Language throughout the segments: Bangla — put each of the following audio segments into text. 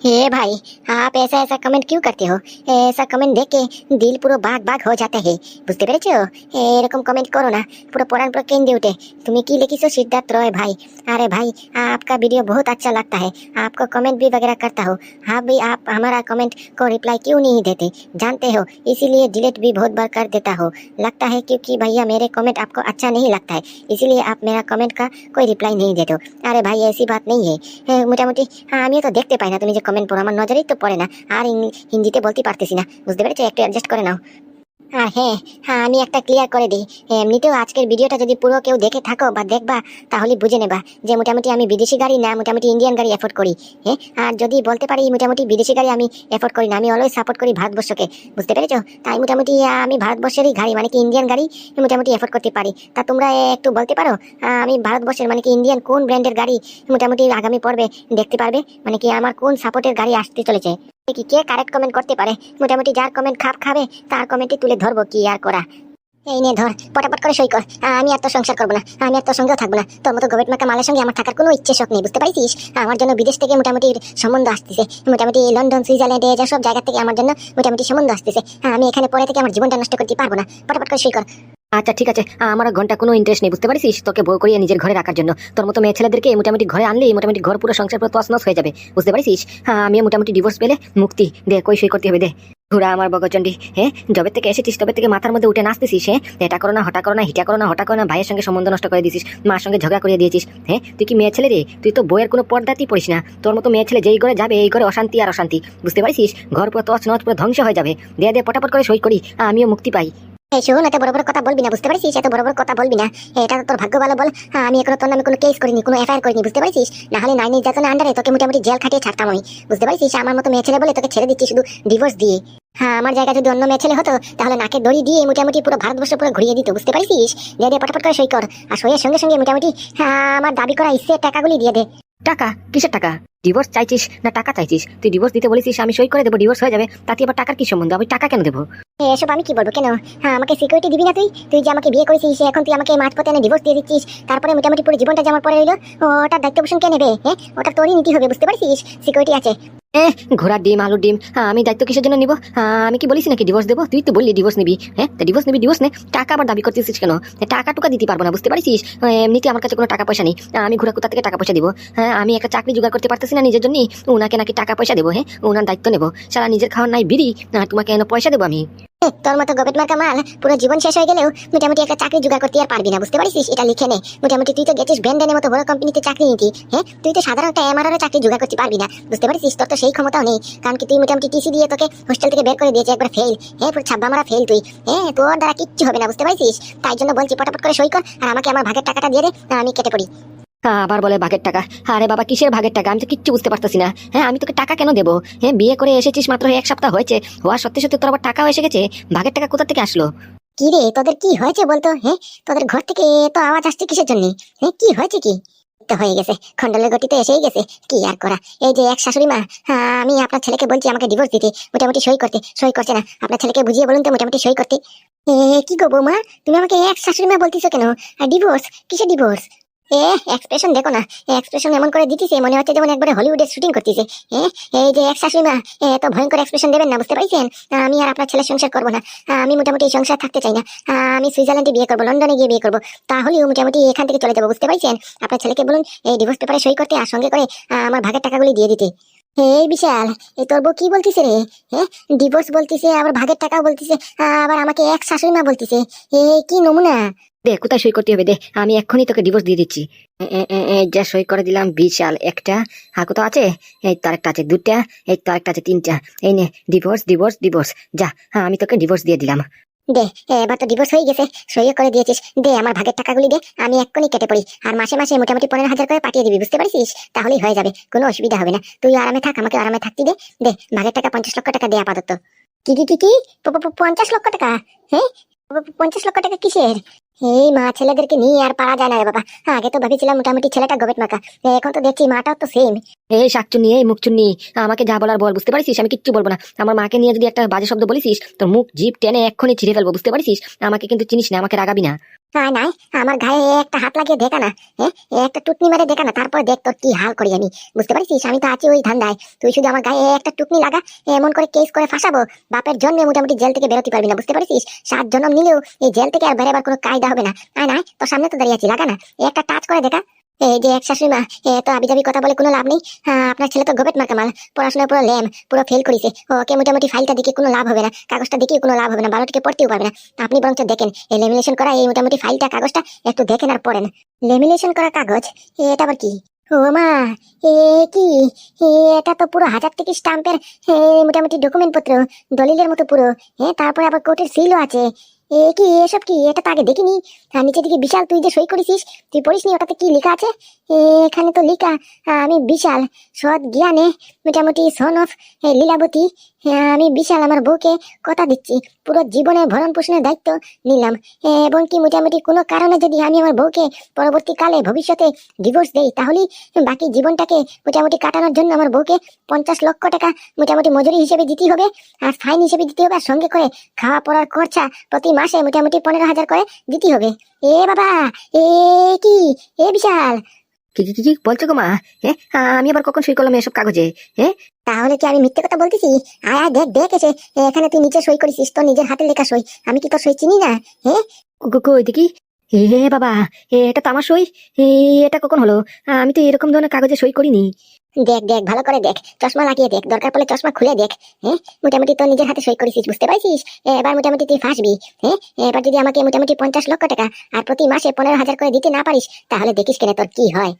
হে भाई, आप ऐसा ऐसा कमेंट क्यों करते हो? ऐसा कमेंट देख के दिल पूरा बाग बाग हो जाता है। বুঝতে कमेंट करो ना। पूरा पढ़ान पूरा পড়ান दे उठे। तुम्हें कि लिखी सो सिद्धार्थ रॉय भाई? अरे भाई, आपका वीडियो बहुत अच्छा लगता है। आपको कमेंट भी वगैरह करता हो। हाँ भाई, आप हमारा कमेंट को रिप्लाई क्यों नहीं देते? जानते हो? इसीलिए डिलीट भी बहुत बार कर देता हो। लगता है क्योंकि भैया, मेरे कमेंट आपको अच्छा नहीं लगता है। इसीलिए आप मेरा कमेंट का कोई रिप्लाई नहीं देते हो अरे भाई, ऐसी बात नहीं है। मोटा मोटी हाँ हमें तो देखते पाए ना तुम्हें जो कमेंट পড়ো আমার নজরেই তো পড়ে না। আর হিন্দিতে বলতে পারতেছি না। বুঝতে পেরেছ? একটু অ্যাডজাস্ট করে নাও। আর হ্যাঁ হ্যাঁ আমি একটা ক্লিয়ার করে দিই। এমনিতেও আজকের ভিডিওটা যদি পুরো কেউ দেখে থাকো বা দেখবা, তাহলে বুঝে নেবা যে মোটামুটি আমি বিদেশি গাড়ি না, মোটামুটি ইন্ডিয়ান গাড়ি এফোর্ড করি হ্যাঁ আর যদি বলতে পারি মোটামুটি বিদেশি গাড়ি আমি এফোর্ড করি না, আমি অলওয়েজ সাপোর্ট করি ভারতবর্ষকে, বুঝতে পেরেছ? তাই মোটামুটি আমি ভারতবর্ষেরই গাড়ি মানে কি ইন্ডিয়ান গাড়ি, মোটামুটি এফোর্ড করতে পারি। তা তোমরা একটু বলতে পারো আমি ভারতবর্ষের মানে কি ইন্ডিয়ান কোন ব্র্যান্ডের গাড়ি মোটামুটি আগামী পর্বে দেখতে পারবে মানে কি আমার কোন সাপোর্টের গাড়ি আসতে চলেছে? কি কে কারেক্ট কমেন্ট করতে পারে? মোটামুটি যার কমেন্ট খাপ খাবে, তার কমেন্টে তুলে ধরবো কি আর করা। এই নে ধর, পটাপট করে সই কর। আমি আর তোর সংসার করব না। আমি আর তোর সঙ্গেও থাকব না। তোর মতো গোবেট মাকা মালের সঙ্গে আমার থাকার কোনো ইচ্ছে শখ নেই, বুঝতে পারিস আমার জন্য বিদেশ থেকে মোটামুটি সম্বন্ধ আসতেছে। মোটামুটি লন্ডন, সুইজারল্যান্ড যেসব জায়গা থেকে আমার জন্য মোটামুটি সম্বন্ধ আসতেছে। আমি এখানে পরে থেকে আমার জীবনটা নষ্ট করতে পারব না। পটাপট করে সই কর। আচ্ছা ঠিক আছে। আমার ঘণ্টা কোনো ইন্টারেস্ট নেই, বুঝতে পারিস তোকে বউ করিয়ে নিজের ঘরে রাখার জন্য। তোর মতো মেয়ে ছেলেদেরকে মোটামুটি ঘরে আনলেই মোটামুটি ঘর পুরো সংসার পুরো তছনছ হয়ে যাবে। বুঝতে পারিস হ্যাঁ আমি মোটামুটি ডিভোর্স পেলে মুক্তি। দে, কই সই করতে হবে, দে। ঘুরা আমার বগচন্ডি হ্যাঁ যবে থেকে এসেছিস, তবে থেকে মাথার মধ্যে উঠে নাচতেছিস হ্যাঁ এটা করো না, হটা করো না, হিটা করো না, হটা করো না, ভাইয়ের সঙ্গে সম্বন্ধ নষ্ট করে দিয়েছিস মার সঙ্গে ঝগড়া করে দিয়েছিস হ্যাঁ তুই কি মেয়ে ছেলে রে? তুই তো বইয়ের কোনো পর্দাতেই পড়িস না। তোর মতো মেয়ে ছেলে যেই ঘরে যাবে, এই ঘরে অশান্তি আর অশান্তি। বুঝতে পারিস ঘর পুরো তছ নচ পুরো ধ্বংস হয়ে যাবে। দে দে, পটাপট করে সই করি আমিও মুক্তি পাই। শোন এত বড় বড় কথা বলবি না বুঝতে পারছিস? এত বড় বড় কথা বলবি না। এটা তোর ভাগ্য ভালো বল। আমি এখনও তোর নামে কোনো কেস করিনি কোনো এফআইআর করিনি বুঝতে পারছিস? না হলে নাইন নির্যাতনের আন্ডারে তোকে মোটামুটি জেল খাটিয়ে ছাড়তাম আমি বুঝতে পারছিস? আমার মতো মেয়ে ছেলে বলে তোকে ছেড়ে দিচ্ছি শুধু ডিভোর্স দিয়ে। হ্যাঁ আমার জায়গা যদি অন্য মেয়ে ছেলে হতো তাহলে নাকে দড়ি দিয়ে মোটামুটি পুরো ভারতবর্ষ পুরো ঘুরিয়ে দিত বুঝতে পারছিস? দিয়ে দিয়ে পটাপট করে সই কর। আর সইয়ের সঙ্গে সঙ্গে মোটামুটি হ্যাঁ, আমার দাবি করা ইচ্ছে টাকাগুলি দিয়ে দে। টাকা? কিসের টাকা? ডিভোর্স চাইছিস না টাকা চাইছিস? তুই ডিভোর্স দিতে বলেছিস আমি সই করে দেবো ডিভোর্স হয়ে যাবে। তাতে আবার টাকার কি সম্বন্ধ? আমি টাকা কেন দেবো? এসব আমি কি বলব? কেন? হ্যাঁ আমাকে সিকিউরিটি দিবি না তুই? তুই যে আমাকে বিয়ে করেছিস এখন তুই আমাকে মাঝপথে এনে ডিভোর্স দিয়ে দিচ্ছিস। তারপরে মোটামুটি পুরো জীবনটা যে আমার পরে রইল ওটার দায়িত্ব পোষণ কে নেবে হ্যাঁ? ওটা তোরই নীতি হবে বুঝতে পারছিস? সিকিউরিটি আছে। এ ঘোড়ার ডিম আলুর ডিম হ্যাঁ, আমি দায়িত্ব কিসের জন্য নিবো? হ্যাঁ, আমি কি বলিস নাকি ডিভোর্স দেবো? তুই তো বললি ডিভোর্স নিবি হ্যাঁ? ডিভোর্স নিবি ডিভোর্স নে। টাকা আবার দাবি করতেছিস কেন? টাকা টুকা দিতে পারব না বুঝতে পারছিস? এমনিতে আমার কাছে কোনো টাকা পয়সা নেই। আমি ঘোরা কোথা থেকে টাকা পয়সা দিব? হ্যাঁ আমি একটা চাকরি জোগাড় করতে পারতেছি না নিজের জন্য ওনাকে নাকি টাকা পয়সা দেবো হ্যাঁ ওনার দায়িত্ব নেব। সারা নিজের খাওয়ার নাই বিড়ি, না তোমাকে এনে পয়সা দেবো আমি। তোর মতো গোবেট মার্কা মাল, পুরো জীবন শেষ হয়ে গেলেও মোটামুটি একটা চাকরি জোগাড় করতে আর পারবি না, বুঝতে পারছিস এটা লিখে নে। মোটামুটি তুই তো গেছিস ব্যান্ডেনের মতো বড় কোম্পানিতে চাকরি নিতি হ্যাঁ তুই তো সাধারণ একটা এমআরআর চাকরি জোগাড় করতে পারবি না, বুঝতে পারছিস তোর তো সেই ক্ষমতাও নেই, কারণ কি তুই মোটামুটি টিসি দিয়ে তোকে হোস্টেল থেকে বের করে দিয়েছে, একবার ফেল হ্যাঁ পুরো ছাব্বা মারা ফেল তুই। হ্যাঁ তোর দ্বারা কিচ্ছু হবে না, বুঝতে পারছিস তাই জন্য বলছি, পটাপট করে সই কর, আর আমাকে আমার ভাগের টাকাটা দিয়ে দে আমি কেটে পড়ি। আবার বলে ভাগের টাকা। আরে বাবা কিসের ভাগের টাকা? আমি তো কিচ্ছু বুঝতে পারতেছি না। হ্যাঁ আমি তোকে টাকা কেন দেবো? হ্যাঁ বিয়ে করে এসেছিস মাত্র এক সপ্তাহ হয়েছে। হওয়া সত্যি সত্যি তোর আবার টাকাও এসে গেছে। ভাগের টাকা কোথা থেকে আসলো? কি রে তোদের কি হয়েছে বলতো? হ্যাঁ তোদের ঘর থেকে তো আওয়াজ আসছে কিসের জন্য? হ্যাঁ কি হয়েছে কি? হয়ে গেছে খন্ডলের গতি তো এসেই গেছে। কি আর করা? এই যে এক শাশুড়ি মা হ্যাঁ, আমি আপনার ছেলেকে বলছি আমাকে ডিভোর্স দিতে। মোটামুটি সই করতে সই করছে না। আপনার ছেলেকে বুঝিয়ে বলুন তো মোটামুটি সই করতে। কি গো বৌমা? তুমি আমাকে এক শাশুড়ি মা বলতেছো কেন? ডিভোর্স কিসের ডিভোর্স এক্সপ্রেশন দেখো না। এক্সপ্রেশন এমন করে দিতেছে, মনে হচ্ছে যেমন একবারে হলিউডের শুটিং করতেছে। এই যে এক শাশুড়িমা এত ভয়ঙ্কর এক্সপ্রেশন দেবেন না, বুঝতে পারছেন আমি আর আপনার ছেলে সংসার করব না। আমি মোটামুটি সংসার থাকতে চাই না। আমি সুইজারল্যান্ডে বিয়ে করব, লন্ডনে গিয়ে বিয়ে করব। তাহলেও মোটামুটি এখান থেকে চলে যাব, বুঝতে পারছেন আপনার ছেলেকে বলুন, এই ডিভোর্স পেপারে সই করতে আর সঙ্গে করে আমার ভাগের টাকাগুলি দিয়ে দিতে। এই বিশাল এই তোর বউ কি বলতিছে রে? হ্যাঁ ডিভোর্স বলতিছে, আবার ভাগের টাকাও বলতিছে, আবার আমাকে এক শাশুড়ি মা বলতিছে। এই কি নমুনা? দে, কোথায় সই করতে হবে? দে, আমি এক্ষুনি তোকে ডিভোর্স দিয়ে দিচ্ছি। যা সই করে দিলাম, বিশাল একটা। আর কোথাও আছে? এই তো আরেকটা আছে দুটা এই তো আরেকটা আছে, তিনটা। এই নে ডিভোর্স ডিভোর্স ডিভোর্স যা হ্যাঁ আমি তোকে ডিভোর্স দিয়ে দিলাম। দে এবার তো ডিভোর্স হয়ে গেছে। সইও করে দিয়েছিস। দে, আমার ভাগের টাকাগুলি দে, আমি এক্ষুনি কেটে পড়ি। আর মাসে মাসে মোটামুটি পনেরো হাজার করে পাঠিয়ে দিবি, বুঝতে পারছিস? তাহলেই হয়ে যাবে, কোনো অসুবিধা হবে না। তুই আরামে থাক, আমাকে আরামে থাকতে দে। দে, ভাগের টাকা পঞ্চাশ লক্ষ টাকা দে আপাতত। কি কি কি কি? পঞ্চাশ লক্ষ টাকা? হ্যাঁ? পঞ্চাশ লক্ষ টাকা কিসের? এই মা ছেলেদেরকে নিয়ে আর পারা যায় না রে বাবা। আগে তো ভাবিছিলাম মোটামুটি ছেলেটা গোবেট মাকা এখন তো দেখছি মাটাও তো সেম এই শাকচুন্নি, এই মুখচুন্নি, আমাকে যা বলার বল, বুঝতে পারিস আমি কিচ্ছু বলব না। আমার মাকে নিয়ে যদি একটা বাজে শব্দ বলিস তোর মুখ জিপ টেনে এক্ষুনি ছিঁড়ে ফেলব, বুঝতে পারিস আমাকে কিন্তু চিনিস না, আমাকে রাগাবি না। নাই নাই আমার গায়ে একটা হাত লাগিয়ে দেখা না হ্যাঁ? একটা টুকনি মারে দেখা না, তারপর দেখ তোর কি হাল করি আমি, বুঝতে পারছিস আমি তো আছি ওই ধান্দায়, তুই শুধু আমার গায়ে একটা টুকনি লাগা, এমন করে কেস করে ফাঁসাবো, বাপের জন্মে মোটামুটি জেল থেকে বেরোতে পারবি না, বুঝতে পারছিস সাত জন্ম নিলেও এই জেল থেকে আর বেরোবার কোনো কায়দা হবে না। নাই নাই তোর সামনে তো দাঁড়িয়ে আছি, লাগা না একটা টাচ করে দেখা যে এক শাশুড়ি মা, এ, তো আবিজাবি কথা বলে কোনো লাভ নেই। আপনার ছেলে তো গোবেট মার্কা মাল পড়াশোনা পুরো ল্যাম পুরো ফেল করেছে। ওকে মোটামুটি ফাইলটা দেখে কোনো লাভ হবে না, কাগজটা দেখে কোনো লাভ হবে না বারো থেকে পড়তেও পারবে না। আপনি বরঞ্চ দেখেন এই লেমিনেশন করা এই মোটামুটি ফাইলটা, কাগজটা একটু দেখেন আর পড়েন। লেমিনেশন করা কাগজ? এটা আবার কি? ও মা, এ, কি? এটা তো পুরো হাজার থেকে স্টাম্পের মোটামুটি ডকুমেন্ট পত্র, দলিলের মতো পুরো। হ্যাঁ তারপরে আবার কোর্টের সিলও আছে। কি, এসব কি? এটা তো আগে দেখিনি। আর নিচে দিকে বিশাল, তুই যে সই করেছিস, তুই পড়িসনি ওটাতে কি লেখা আছে? এখানে তো লেখা আমি বিশাল সৎ জ্ঞানে, মোটামুটি সন অফ লীলাবতী হ্যাঁ, আমি বিশাল আমার বউকে কথা দিচ্ছি। পুরো জীবনের ভরণ পোষণের দায়িত্ব নিলাম। এবং কি মোটামুটি কোনো কারণে যদি আমি আমার বউকে পরবর্তীকালে ভবিষ্যতে ডিভোর্স দেই তাহলেই বাকি জীবনটাকে মোটামুটি কাটানোর জন্য আমার বউকে পঞ্চাশ লক্ষ টাকা মোটামুটি মজুরি হিসেবে দিতে হবে আর ফাইন হিসেবে দিতে হবে আর সঙ্গে করে খাওয়া পড়ার খরচা প্রতি মাসে মোটামুটি পনেরো হাজার করে দিতে হবে। এ বাবা এ কি? এ বিশাল! কি কি কি বলছো গো মা? হ্যাঁ? আমি আবার কখন সই করলাম এসব কাগজে? তাহলে কি আমি মিথ্যে কথা বলতেছি? আয় আয় দেখ দেখ এসে। এখানে তুই নিচে সই করেছিস তোর নিজের হাতে লেখা সই। আমি কি তোর সই চিনি না? হ্যাঁ? কই দেখি হে বাবা এটা তো আমার সই? এটা কখন হলো? আমি তো এরকম ধরনের কাগজে সই করিনি। দেখ দেখ, ভালো করে দেখ। চশমা লাগিয়ে দেখ, দরকার পড়লে চশমা খুলে দেখ হ্যাঁ? মোটামুটি তোর নিজের হাতে সই করেছিস, বুঝতে পারছিস? এবার মোটামুটি তুই ফাঁসবি হ্যাঁ? এবার যদি আমাকে মোটামুটি পঞ্চাশ লক্ষ টাকা আর প্রতি মাসে পনেরো হাজার করে দিতে না পারিস, তাহলে দেখিস কেন তোর কি হয়।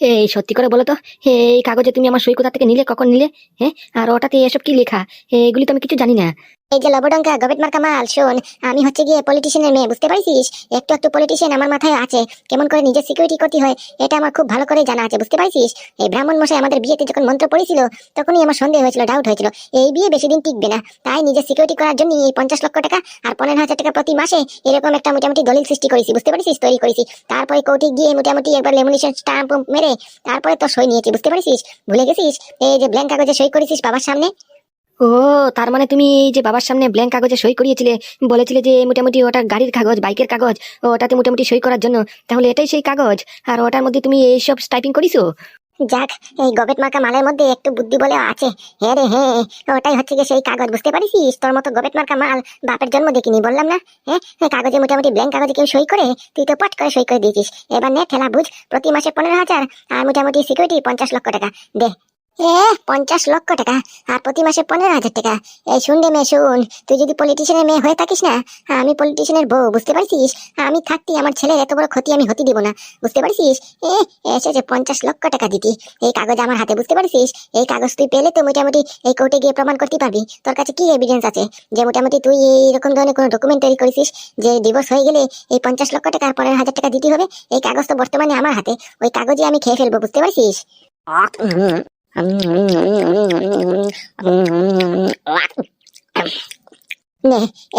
এই সত্যি করে বলো তো এই কাগজে তুমি আমার সই কোথা থেকে নিলে, কখন নিলে হ্যাঁ? আর ওটাতে এসব কি লেখা? এগুলি তো আমি কিছু জানি না। এই যে লবডঙ্কা গবেট মার্কা মাল, শোন, আমি হচ্ছে গিয়ে পলিটিশিয়ানের মেয়ে, বুঝতে পারছিস? একটু একটু পলিটিশিয়ান আমার মাথায় আছে, কেমন করে নিজের সিকিউরিটি করতে হয়, এটা আমার খুব ভালো করে জানা আছে, বুঝতে পারছিস? এই ব্রাহ্মণ মশাই আমাদের বিয়েতে যখন মন্ত্র পড়েছিল, তখনই আমার সন্দেহ হয়েছিল ডাউট হয়েছিল, এই বিয়ে বেশি দিন টিকবে না, তাই নিজের সিকিউরিটি করার জন্য এই পঞ্চাশ লক্ষ টাকা আর পনেরো হাজার টাকা প্রতি মাসে এরকম একটা মোটামুটি দলিল সৃষ্টি করেছি, বুঝতে পারছিস? তৈরি করেছি, তারপরে কৌটি গিয়ে মোটামুটি একবার লেমিনেশন স্টাম্প মেরে, তারপরে তো সই নিয়েছি, বুঝতে পারছিস? ভুলে গেছিস? এই যে ব্ল্যাঙ্ক কাগজে সই করেছিস বাবার সামনে? ও, তার মানে তুমি এই যে বাবার সামনে ব্ল্যাঙ্ক কাগজে সই করিয়েছিলে, বলেছিলে যে মোটামুটি ওটা গাড়ির কাগজ, বাইকের কাগজ ওটাতে মোটামুটি সই করার জন্য। তাহলে এটাই সেই কাগজ। আর ওটার মধ্যে তুমি এইসব টাইপিং করিছো? যাক, এই গবেট মার্কা মালের মধ্যে একটু বুদ্ধি বলে আছে। হ্যাঁ রে হ্যাঁ ওটাই হচ্ছে গিয়ে সেই কাগজ, বুঝতে পারিস তোর মতো গবেট মার্কা মাল বাপের জন্ম দেখিনি, বললাম না? হ্যাঁ কাগজে মোটামুটি ব্ল্যাঙ্ক কাগজে কেউ সই করে, তুই তো পট করে সই করে দিয়েছিস। এবার নে, ঠেলা, বুঝ, প্রতি মাসে পনেরো হাজার, আর মোটামুটি সিকিউরিটি পঞ্চাশ লক্ষ টাকা। দে এ, পঞ্চাশ লক্ষ টাকা আর প্রতি মাসে পনেরো হাজার টাকা। এই শুন রে মেয়ে, শুন, তুই যদি পলিটিশিয়ানের মেয়ে হয়ে থাকিস না, আমি পলিটিশিয়ানের বউ, বুঝতে পারছিস? আমি থাকতে আমার ছেলের এত বড় ক্ষতি আমি হতে দিব না, বুঝতে পারছিস? এ, এসেছে পঞ্চাশ লক্ষ টাকা দিতি। এই কাগজ আমার হাতে, বুঝতে পারছিস? এই কাগজ তুই পেলে তো মোটামুটি এই কোর্টে গিয়ে প্রমাণ করতে পারবি। তোর কাছে কি এভিডেন্স আছে? যে মোটামুটি তুই এইরকম ধরনের কোনো ডকুমেন্ট তৈরি করেছিস, যে ডিভোর্স হয়ে গেলে এই পঞ্চাশ লক্ষ টাকা পনেরো হাজার টাকা দিতে হবে? এই কাগজ তো বর্তমানে আমার হাতে, ওই কাগজে আমি খেয়ে ফেলব, বুঝতে পারছিস?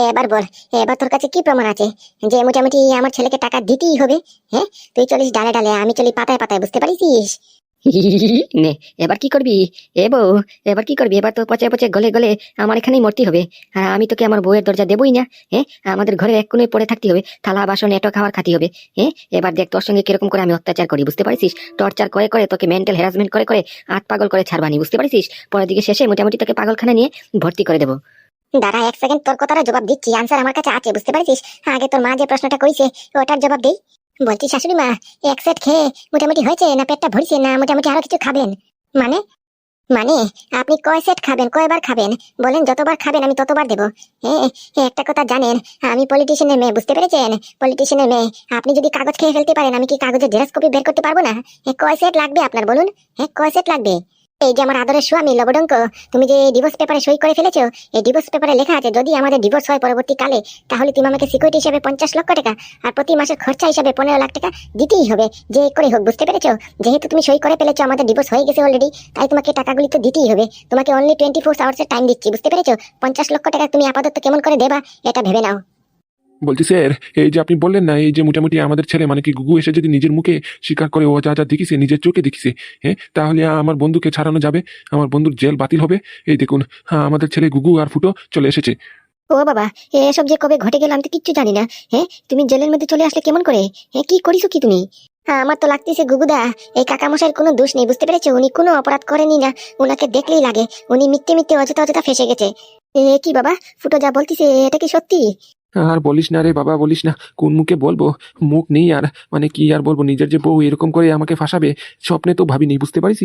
এবার বল, এবার তোর কাছে কি প্রমাণ আছে? যে মোটামুটি আমার ছেলেকে টাকা দিতেই হবে হ্যাঁ? তুই চলিস ডালে ডালে, আমি চলি পাতায় পাতায়, বুঝতে পারিস? নে, এবার কি করবি? এ বউ, এবার কি করবি? এবার তো পচে পচে গলে গলে আমার এখানেই মরতে হবে। আর আমি তোকে আমার বউয়ের দরজা দেবই না হ্যাঁ আমাদের ঘরে এক কোণে পড়ে থাকতে হবে, থালা, বাসন, এটো খাওয়ার খাতি হবে হ্যাঁ এবার দেখ তোর সঙ্গে কীরকম করে আমি অত্যাচার করি, বুঝতে পারছিস টর্চার করে করে তোকে মেন্টাল হ্যারাসমেন্ট করে করে আত পাগল করে ছাড়বানি, বুঝতে পারছিস পরের দিকে শেষে মোটামুটি তোকে পাগলখানা নিয়ে ভর্তি করে দেবো। দাঁড়া এক সেকেন্ড তোর কথাটা জবাব দিচ্ছি আনসার আমার কাছে আছে, বুঝতে পারছিস আগে তোর মা যে প্রশ্নটা কইছে, ওটার জবাব দেই। বলছি শাশুড়ি মা, এক সেট খেয়ে মোটামুটি হয়েছে না পেটটা ভরছে না মোটামুটি আরও কিছু খাবেন? মানে? মানে আপনি কয় সেট খাবেন, কয়বার খাবেন? বলেন যতবার খাবেন আমি ততবার দেবো। হ্যাঁ একটা কথা জানেন, আমি পলিটিশিয়ানের মেয়ে, বুঝতে পেরেছেন? পলিটিশিয়ানের মেয়ে, আপনি যদি কাগজ খেয়ে ফেলতে পারেন, আমি কি কাগজের জেরক্স কপি বের করতে পারব না? হ্যাঁ কয় সেট লাগবে আপনার, বলুন? হ্যাঁ কয় সেট লাগবে? এই যে আমার আদরের স্বামী লবডঙ্ক, তুমি যে ডিভোর্স পেপারে সই করে ফেলেছো, এই ডিভোর্স পেপারে লেখা আছে, যদি আমাদের ডিভোর্স হয় পরবর্তীকালে, তাহলে তুমি আমাকে সিকিউরিটি হিসেবে পঞ্চাশ লক্ষ টাকা আর প্রতি মাসের খরচা হিসাবে পনেরো লাখ টাকা দিতেই হবে। যে করে হোক, বুঝতে পেরেছ? যেহেতু তুমি সই করে ফেলেছো, আমাদের ডিভোর্স হয়ে গেছে অলরেডি তাই তোমাকে টাকাগুলি তো দিতেই হবে। তোমাকে অনলি টোয়েন্টি ফোর আওয়ার্সের টাইম দিচ্ছি, বুঝতে পেরেছ? পঞ্চাশ লক্ষ টাকা তুমি আপাতত কেমন করে দেবা, এটা ভেবে নাও। বলছি স্যার এই যে আপনি বললেন না এই যে মোটামুটি আমাদের ছেলে মানে কি গুগু এসে যদি নিজের মুখে স্বীকার করে ও যা যা দেখিছে নিজের চোখে দেখিছে হ্যাঁ তাহলে আমার বন্ধুকে ছাড়ানো যাবে আমার বন্ধুর জেল বাতিল হবে। এই দেখুন হ্যাঁ আমাদের ছেলে গুগু আর ফুটো চলে এসেছে। ও বাবা এসব যে কবে ঘটে গেল আমি তো কিচ্ছু জানি না হ্যাঁ তুমি জেলের মধ্যে চলে আসলে কেমন করে হ্যাঁ কি করিছো কি তুমি? হ্যাঁ, আমার তো লাগতেছে গুগুদা এই কাকামশাইয়ের কোনো দোষ নেই বুঝতে পেরেছ? উনি কোনো অপরাধ করেনি না ওনাকে দেখলেই লাগে উনি মিথ্যে মিথ্যে অযথা অযথা ফেসে গেছে। এ কি বাবা ফুটো যা বলতিছে এটা কি সত্যি? আর বলিস না রে বাবা বলিস না। কোন মুখে বলব? মুখ নেই আর। মানে কি আর বলব? নিজের যে বউ এরকম করে আমাকে ফাঁসাবে স্বপ্নে তো ভাবিনি বুঝতে পারিস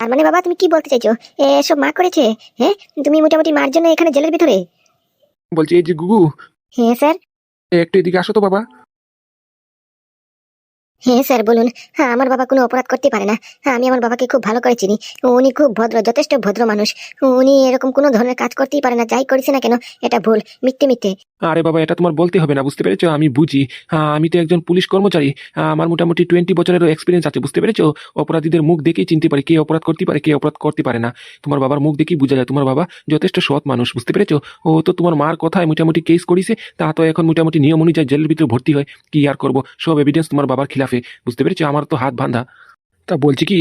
আর মানে বাবা তুমি কি বলতে চাইছো? এসব মা করেছে? হ্যাঁ তুমি মোটামুটি মার জন্য এখানে জেলের ভিতরে? বলছি এই যে গুগু। হ্যাঁ স্যার। একটু এদিকে আসো তো বাবা। হ্যাঁ স্যার বলুন। হ্যাঁ আমার বাবা কোনো অপরাধ করতে পারে না। হ্যাঁ আমি আমার বাবাকে খুব ভালো করে চিনি। উনি খুব ভদ্র যথেষ্ট ভদ্র মানুষ। উনি এরকম কোনো ধরনের কাজ করতেই পারে না যাই করেছে না কেন এটা ভুল। মিথ্যে মিথ্যে। আরে বাবা এটা তোমার বলতে হবে না বুঝতে পেরেছ? আমি বুঝি। হ্যাঁ, আমি তো একজন পুলিশ কর্মচারী। হ্যাঁ, আমার মোটামুটি টোয়েন্টি বছরেরও এক্সপিরিয়েন্স আছে বুঝতে পেরেছ? অপরাধীদের মুখ দেখেই চিনতে পারি কে অপরাধ করতে পারে কে অপরাধ করতে পারে না। তোমার বাবার মুখ দেখেই বোঝা যায় তোমার বাবা যথেষ্ট সৎ মানুষ বুঝতে পেরেছ? ও তো তোমার মার কথায় মোটামুটি কেস করেছে তা তো এখন মোটামুটি নিয়ম অনুযায়ী জেলের ভিতরে ভর্তি হয়। কি আর করব? সব এভিডেন্স তোমার বাবার খিলাফে। বুঝতে পেরেছ? আমার তো হাত বাঁধা। তা বলছি কি,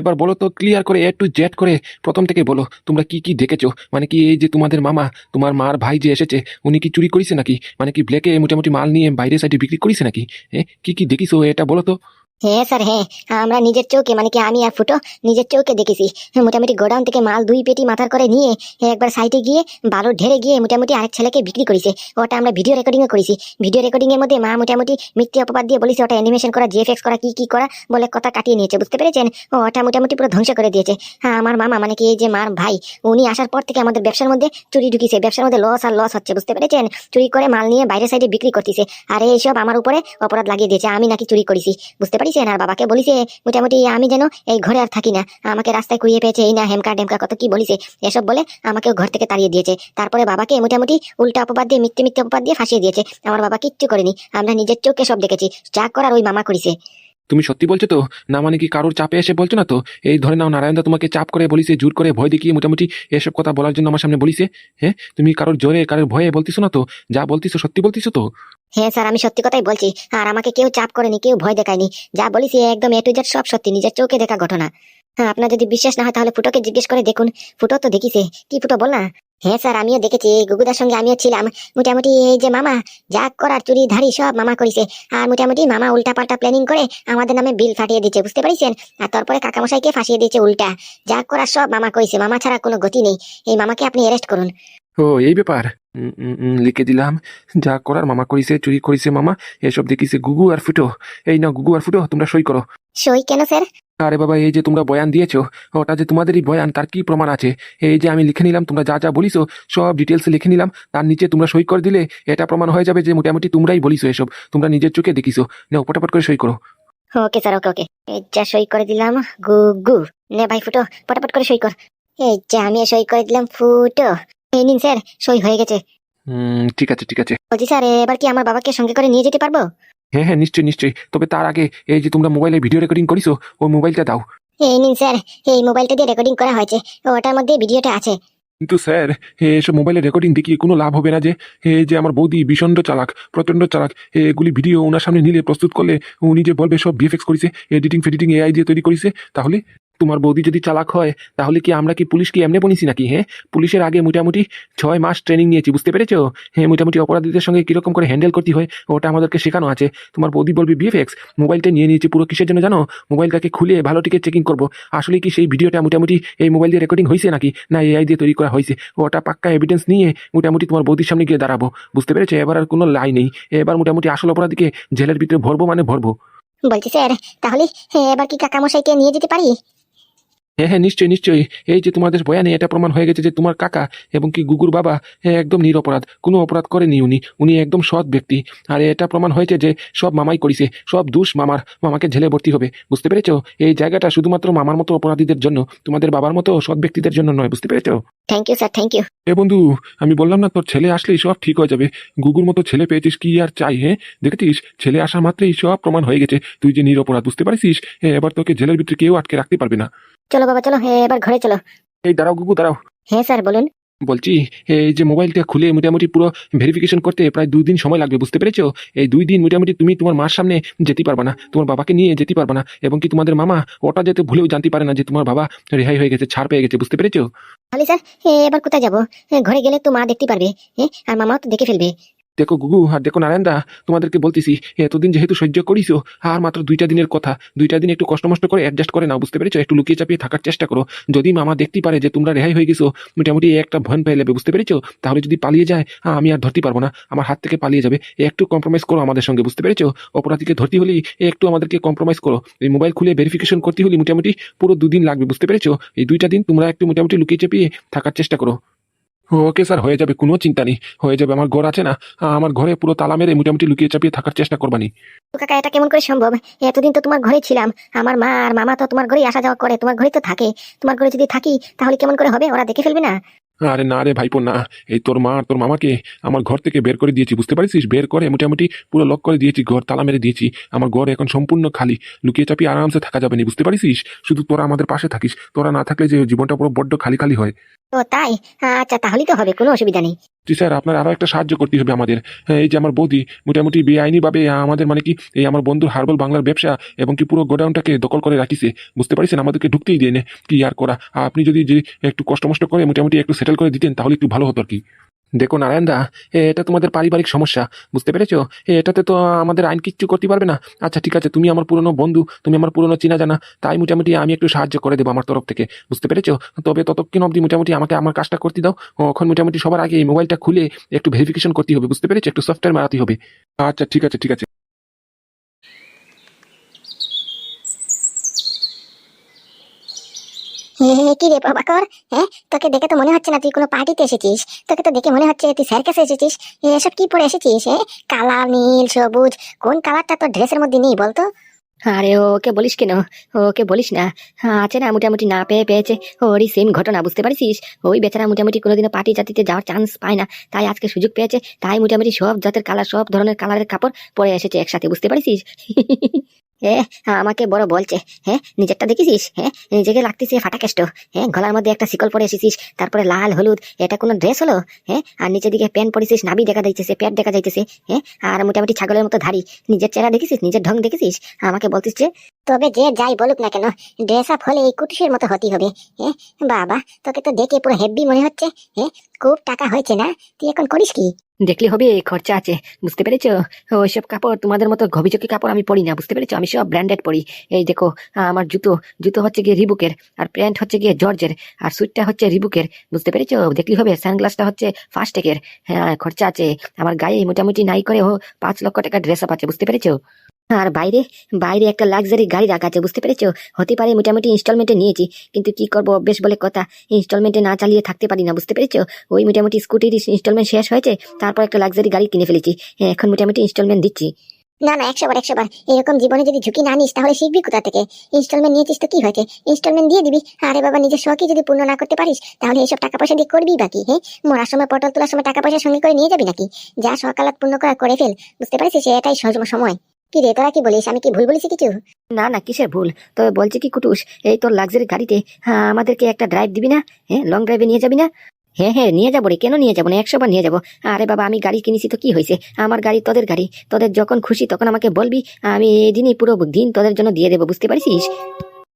এবার বলো তো ক্লিয়ার করে এ টু জেড করে, প্রথম থেকে বলো, তোমরা কি কি দেখেছ? মানে কি এই যে তোমাদের মামা, তোমার মার ভাই যে এসেছে, উনি কি চুরি করিছে নাকি? মানে কি ব্ল্যাকে মোটামুটি মাল নিয়ে বাইরে সাইডে বিক্রি করিছে নাকি? হ্যাঁ কি কি দেখিস এটা বলো তো? হ্যাঁ স্যার হ্যাঁ। আমরা নিজের চোখে মানে কি আমি আর ফুটো, নিজের চোখে দেখেছি। মোটামুটি গোডাউন থেকে মাল দুই পেটি মাথার করে নিয়ে, একবার সাইডে গিয়ে বালু ঢেরে গিয়ে মোটামুটি আরেক ছেলেকে বিক্রি করেছে। ওটা আমরা ভিডিও রেকর্ডিংও করেছি। ভিডিও রেকর্ডিং এর মধ্যে মা মোটামুটি মিথ্যে অপবাদ দিয়ে বলেছে, ওটা অ্যানিমেশন করা জিএফএক্স করা, কি কি করা বলে কথা কাটিয়ে নিয়েছে। বুঝতে পেরেছেন? ওটা মোটামুটি পুরো ধ্বংস করে দিয়েছে। হ্যাঁ আমার মামা মানে কি এই যে মার ভাই, উনি আসার পর থেকে আমাদের ব্যবসার মধ্যে চুরি ঢুকিছে ব্যবসার মধ্যে লস আর লস হচ্ছে, বুঝতে পেরেছেন? চুরি করে মাল নিয়ে বাইরের সাইডে বিক্রি করতেছে। আর, এইসব আমার উপরে অপরাধ লাগিয়ে দিয়েছে। আমি নাকি চুরি করেছি, বুঝতে পারিছেন আর বাবাকে বলিছে, মোটামুটি আমি যেন এই ঘরে আর থাকি না। আমাকে রাস্তায় কুড়িয়ে পেয়েছে, এই না হেমকা ডেমকা কত কি বলিছে। এসব বলে আমাকেও ঘর থেকে তাড়িয়ে দিয়েছে। তারপরে বাবাকে মোটামুটি উল্টা অপবাদ দিয়ে, মিথ্যে মিথ্যে অপবাদ দিয়ে ফাঁসিয়ে দিয়েছে। আমার বাবা কিচ্ছু করেনি। আমরা নিজের চোখে সব দেখেছি। যা করার ওই মামা করেছে। তুমি সত্যি বলছো তো? না মানে কি কারোর চাপে এসে বলছো না তো? এই ধরে নাও নারায়ণদা তোমাকে চাপ করে বলিছে, জোর করে ভয় দেখিয়ে মোটামুটি এসব কথা বলার জন্য আমার সামনে বলিছে। হ্যাঁ? তুমি কারোর জোরে, কারোর ভয়ে বলতিছো না তো? যা বলতিছো, সত্যি বলতিছো তো? হ্যাঁ স্যার, আমি সত্যি কথাই বলছি। আর আমাকে কেউ চাপ করেনি, কেউ ভয় দেখায়নি। যা বলিস একদম এ টু জেড সব সত্যি, নিজের চোখে দেখা ঘটনা। হ্যাঁ আপনার যদি বিশ্বাস না হয় তাহলে ফুটোকে জিজ্ঞেস করে দেখুন। ফুটো তো দেখিছে। কি ফুটো বল না হ্যাঁ স্যার, আমিও দেখেছি। গুগুদার সঙ্গে আমিও ছিলাম। মোটামুটি এই যে মামা, যা করার চুরি ধারি সব মামা করেছে। আর মোটামুটি মামা উল্টা পাল্টা প্ল্যানিং করে আমাদের নামে বিল ফাটিয়ে দিচ্ছে, বুঝতে পারিছেন? আর তারপরে কাকামশাইকে ফাঁসিয়ে দিয়েছে উল্টা। যা করার সব মামা করেছে মামা ছাড়া কোনো গতি নেই। এই মামাকে আপনি অ্যারেস্ট করুন। ও এই ব্যাপার। লিখে দিলাম। যা করার মামা করিছে চুরি করিছে মামা। এসব দেখিছে গুগু আর ফুটো। এই না গুগু আর ফুটো তোমরা সই করো। সই কেন স্যার? আরে বাবা এই যে তোমরা বয়ান দিয়েছ ওটা যে তোমাদেরই বয়ান তার কি প্রমাণ আছে? এই যে আমি লিখে নিলাম তোমরা যা যা বলিছো সব ডিটেলস লিখে নিলাম। তার নিচে তোমরা সই করে দিলে এটা প্রমাণ হয়ে যাবে যে মোটামুটি তোমরাই বলিছো এসব। তোমরা নিজের চোখে দেখিছো। নাও পটাপট করে সই করো। Okay sir okay okay. এই যা সই করে দিলাম গু গু নে ভাই ফুটো পটাপট করে সই কর। এই যা আমি সই করে দিলাম ফুটো। এই নিন স্যার সই হয়ে গেছে। হুম ঠিক আছে ঠিক আছে। বলছি স্যার এবার কি আমার বাবাকে সঙ্গে করে নিয়ে যেতে পারব? হ্যাঁ হ্যাঁ নিশ্চয়ই নিশ্চয়ই। তবে তার আগে এই যে তোমরা মোবাইলে ভিডিও রেকর্ডিং করিছো ওই মোবাইলটা দাও। এই নিন স্যার এই মোবাইলটা দিয়ে রেকর্ডিং করা হয়েছে ওটার মধ্যে ভিডিওটা আছে। কিন্তু স্যার এসব মোবাইলে রেকর্ডিং দেখিয়ে কোনো লাভ হবে না যে এই যে আমার বৌদি ভীষণ চালাক প্রচণ্ড চালাক এগুলি ভিডিও ওনার সামনে নিলে প্রস্তুত করলে উনি যে বলবে সব ভিএফএক্স করেছে এডিটিং ফেডিটিং এআই দিয়ে তৈরি করেছে তাহলে? তোমার বৌদি যদি চালাক হয়, তাহলে কি আমরা কি পুলিশকে এমনি বনিছি নাকি হ্যাঁ পুলিশের আগে মোটামুটি ছয় মাস ট্রেনিং নিয়েছি, বুঝতে পেরেছ? হ্যাঁ মোটামুটি অপরাধীদের সঙ্গে কীরকম করে হ্যান্ডেল করতে হয়, ওটা আমাদেরকে শেখানো আছে। তোমার বৌদি বলবে ভিএফএক্স মোবাইলটা নিয়ে নিয়েছি পুরো কিসের জন্য জানো? মোবাইলটাকে খুলে ভালো টিকে চেকিং করব। আসলে কি সেই ভিডিওটা মোটামুটি এই মোবাইল দিয়ে রেকর্ডিং হয়েছে নাকি? না এআই দিয়ে তৈরি করা হয়েছে ওটা পাক্কা এভিডেন্স নিয়ে মোটামুটি তোমার বৌদির সামনে গিয়ে দাঁড়াবো। বুঝতে পেরেছ? এবার আর কোনো লাই নেই। এবার মোটামুটি আসল অপরাধীকে জেলের ভিতরে ভরবো মানে ভরবো। বলছি স্যার, তাহলে এবার কি কাকামশাইকে নিয়ে যেতে পারি? হ্যাঁ হ্যাঁ নিশ্চয়ই নিশ্চয়ই। এই যে তোমাদের বয়ানে এটা প্রমাণ হয়ে গেছে যে তোমার কাকা এবং কি গুগুর বাবা হ্যাঁ একদম নিরপরাধ। কোনো অপরাধ করেনি উনি। উনি একদম সৎ ব্যক্তি। আর এটা প্রমাণ হয়েছে যে সব মামাই করিছে। সব দোষ মামার। মামাকে ঝেলে ভর্তি হবে। বুঝতে পেরেছ? এই জায়গাটা শুধুমাত্র মামার মতো অপরাধীদের জন্য তোমাদের বাবার মতো সৎ ব্যক্তিদের জন্য নয়। বুঝতে পেরেছ? Thank you sir thank you এ বন্ধু আমি বললাম না তোর ছেলে আসলেই সব ঠিক হয়ে যাবে। গুগুর মতো ছেলে পেয়েছিস কি আর চাই হ্যাঁ? দেখেছিস? ছেলে আসা মাত্রই সব প্রমাণ হয়ে গেছে। তুই যে নিরপরাধ বুঝতে পারিস হ্যাঁ এবার তোকে জেলের ভিতরে কেউ আটকে রাখতে পারবে না। চলো বাবা চলো হ্যাঁ, এবার ঘরে চলো। এই দাঁড়াও গুগু দাঁড়াও। হ্যাঁ স্যার বলুন। বলছি এই যে মোবাইলটা খুলে মোটামুটি পুরো ভেরিফিকেশন করতে প্রায় দুই দিন সময় লাগবে বুঝতে পেরেছ? এই দুই দিন মোটামুটি তুমি তোমার মার সামনে যেতে পারবে না তোমার বাবাকে নিয়ে যেতে পারবে না এবং কি তোমাদের মামা ওটা যেতে ভুলেও জানতে পারে না যে তোমার বাবা রেহাই হয়ে গেছে ছাড় পেয়ে গেছে বুঝতে পেরেছ? তাহলে স্যার এবার কোথায় যাব? ঘরে গেলে তো মা দেখতে পারবে হ্যাঁ আর মামাও তো দেখে ফেলবে। দেখো গুগু, আর দেখো নারায়ণদা, তোমাদেরকে বলতেছি, এতদিন যেহেতু সহ্য করিছো, আর মাত্র দুইটা দিনের কথা, দুইটা দিন একটু কষ্ট মষ্ট করে অ্যাডজাস্ট করে নাও, বুঝতে পেরেছ? একটু লুকিয়ে চাপিয়ে থাকার চেষ্টা করো। যদি মামা দেখতে পারে যে তোমরা রেহাই হয়ে গেছো, মোটামুটি একটা পেয়ে যাবে বুঝতে পেরেছ? তাহলে যদি পালিয়ে যায় আমি আর ধরতে পারব না। আমার হাত থেকে পালিয়ে যাবে। একটু কম্প্রোমাইজ করো আমাদের সঙ্গে, বুঝতে পেরেছ? অপরাধীকে ধরতে হলেই একটু আমাদেরকে কম্প্রোমাইজ করো। এই মোবাইল খুলে ভেরিফিকেশন করতে হলে মোটামুটি পুরো দুদিন লাগবে, বুঝতে পেরেছ? এই দুইটা দিন তোমরা একটু মোটামুটি লুকিয়ে চাপিয়ে থাকার চেষ্টা করো। ওকে স্যার হয়ে যাবে কোনো চিন্তা নেই। হয়ে যাবে আমার ঘর আছে না। আমার ঘরে পুরো তালা মেরে মোটামুটি লুকিয়ে চাপিয়ে থাকার চেষ্টা করবানি। তো কাকা এটা কেমন করে সম্ভব? এতদিন তো তোমার ঘরে ছিলাম। আমার মা আর মামা তো তোমার ঘরেই আসা যাওয়া করে তোমার ঘরেই তো থাকে। তোমার ঘরে যদি থাকি তাহলে কেমন করে হবে? ওরা দেখে ফেলবে না? আরে না রে ভাইপো না। এই তোর মা আর তোর মামাকে আমার ঘর থেকে বের করে দিয়েছি বুঝতে পারিস বের করে মোটামুটি পুরো লক করে দিয়েছি ঘর তালা মেরে দিয়েছি। আমার ঘর এখন সম্পূর্ণ খালি। লুকিয়ে চাপিয়ে আরামসে থাকা যাবে না বুঝতে পারিস শুধু তোরা আমাদের পাশে থাকিস। তোরা না থাকলে যে জীবনটা পুরো বড্ড খালি খালি হয়। ও তাই? আচ্ছা তাহলেই তো হবে কোনো অসুবিধা নেই। জি স্যার আপনার আরও একটা সাহায্য করতে হবে আমাদের। হ্যাঁ, এই যে আমার বৌদি মোটামুটি বেআইনিভাবে আমাদের মানে কি এই আমার বন্ধুর হার্বাল বাংলার ব্যবসা এবং কি পুরো গোডাউনটাকে দখল করে রাখিছে বুঝতে পারছেন? আমাদেরকে ঢুকতেই দিয়ে নে কি আর করা? আপনি যদি যে একটু কষ্ট মষ্ট করে মোটামুটি একটু সেটেল করে দিতেন তাহলে একটু ভালো হতো আর কি। দেখো নারায়ণদা, এটা তোমাদের পারিবারিক সমস্যা, বুঝতে পেরেছ? এটাতে তো আমাদের আইন কিচ্ছু করতে পারবে না। আচ্ছা ঠিক আছে, তুমি আমার পুরনো বন্ধু, তুমি আমার পুরনো চিনা জানা তাই মোটামুটি আমি একটু সাহায্য করে দেবো আমার তরফ থেকে, বুঝতে পেরেছ? তবে ততক্ষণ অবধি মোটামুটি আমাকে আমার কাজটা করতে দাও এখন মোটামুটি সবার আগে এই মোবাইলটা খুলে একটু ভেরিফিকেশন করতে হবে, বুঝতে পেরেছ? একটু সফটওয়্যার মারাতে হবে। আচ্ছা ঠিক আছে ঠিক আছে হে, হে, কি রে প্রভাকর? হ্যাঁ তোকে দেখে তো মনে হচ্ছে না তুই কোনো পার্টিতে এসেছিস। তোকে তো দেখে মনে হচ্ছে তুই স্যার কাছে এসেছিস। এসব কি পরে এসেছিস হ্যাঁ কালা, নীল, সবুজ, কোন কালারটা তোর ড্রেসের মধ্যে নেই বলতো? আরে, ওকে বলিস কেন? ওকে বলিস না। আছে না মোটামুটি না পেয়ে পেয়েছে। ওরই সেম ঘটনা, বুঝতে পারিস ওই বেচারা মোটামুটি কোনোদিনও পার্টি জাতিতে যাওয়ার চান্স পায় না। তাই আজকে সুযোগ পেয়েছে। তাই মোটামুটি সব জাতের কালার, সব ধরনের কালারের কাপড় পরে এসেছে একসাথে, বুঝতে পারিস এ আমাকে বড় বলছে। হ্যাঁ নিজেরটা দেখেছিস? হ্যাঁ নিজেকে লাগতেছে ফাটা কেষ্ট। হ্যাঁ গলার মধ্যে একটা শিকল পরে এসেছিস, তারপরে লাল, হলুদ, এটা কোনো ড্রেস হলো? হ্যাঁ আর নিচের দিকে প্যান্ট পরেছিস নাবি দেখা যাইতেছে, প্যাট দেখা যাইতেছে। হ্যাঁ আর মোটামুটি ছাগলের মতো ধারি নিজের চেহারা দেখিস নিজের ঢং দেখেছিস? আমাকে বলতিস যে তবে যে যাই বলুক না কেন ড্রেস আপ হলে এই কুটুসের মতো হতেই হবে হ্যাঁ? বাবা, তোকে তো দেখে পুরো হেভি মনে হচ্ছে হ্যাঁ? খুব টাকা হয়েছে না? তুই এখন করিস কি? দেখলে হবে খরচা আছে, বুঝতে পেরেছ? ওইসব কাপড় তোমাদের মতো ঘবিচকি কাপড় আমি পরি না, বুঝতে পেরেছ? আমি সব ব্র্যান্ডেড পরি। এই দেখো আমার জুতো জুতো হচ্ছে গিয়ে রিবুকের, আর প্যান্ট হচ্ছে গিয়ে জর্জের, আর সুটটা হচ্ছে রিবুকের, বুঝতে পেরেছ? দেখলি হবে সানগ্লাসটা হচ্ছে ফাস্টেকের হ্যাঁ খরচা আছে। আমার গায়ে মোটামুটি নাই করে ও পাঁচ লক্ষ টাকা ড্রেস আপ আছে, বুঝতে পেরেছ? আর বাইরে বাইরে একটা লাক্সারি গাড়ি রাখা আছে বুঝতে পেরেছ? হতে পারে মোটামুটি ইনস্টলমেন্টে নিয়েছি কিন্তু কি করব অভ্যেস বলে কথা। ইনস্টলমেন্টে না চালিয়ে থাকতে পারি না বুঝতে পেরেছ? ওই মোটামুটি স্কুটির ইনস্টলমেন্ট শেষ হয়েছে তারপর একটা লাক্সারি গাড়ি কিনে ফেলেছি। হ্যাঁ, এখন মোটামুটি ইনস্টলমেন্ট দিচ্ছি। না না একশো বার একশো বার এরকম জীবনে যদি ঝুঁকি না নিস তাহলে শিখবি কোথা থেকে? ইনস্টলমেন্ট নিয়েছিস তো কি হয়েছে? ইনস্টলমেন্ট দিয়ে দিবি। আরে বাবা নিজের শখই যদি পূর্ণ না করতে পারিস তাহলে এইসব টাকা পয়সা দিয়ে করবি বাকি হ্যাঁ? মরার সময় পটল তোলার সময় টাকা পয়সা সঙ্গে করে নিয়ে যাবি নাকি? যা সকালাত পূর্ণ করা করে ফেল। বুঝতে পারিস এটাই সময়। কি রে, তোরা কি বলিস? আমি কি ভুল বলেছি কিছু? না না, কিসের ভুল? তবে বলছি কি কুটুস, এই তোর লাক্সারি গাড়িতে হ্যাঁ আমাদেরকে একটা ড্রাইভ দিবি না? হ্যাঁ লং ড্রাইভে নিয়ে যাবি না? হ্যাঁ হ্যাঁ নিয়ে যাব রে, কেন নিয়ে যাব না? একশো বার নিয়ে যাব। আরে বাবা, আমি গাড়ি কিনেছি তো কি হয়েছে? আমার গাড়ি তোদের গাড়ি। তোদের যখন খুশি তখন আমাকে বলবি, আমি এই দিনই পুরো দিন তোদের জন্য দিয়ে দেবো, বুঝতে পারিস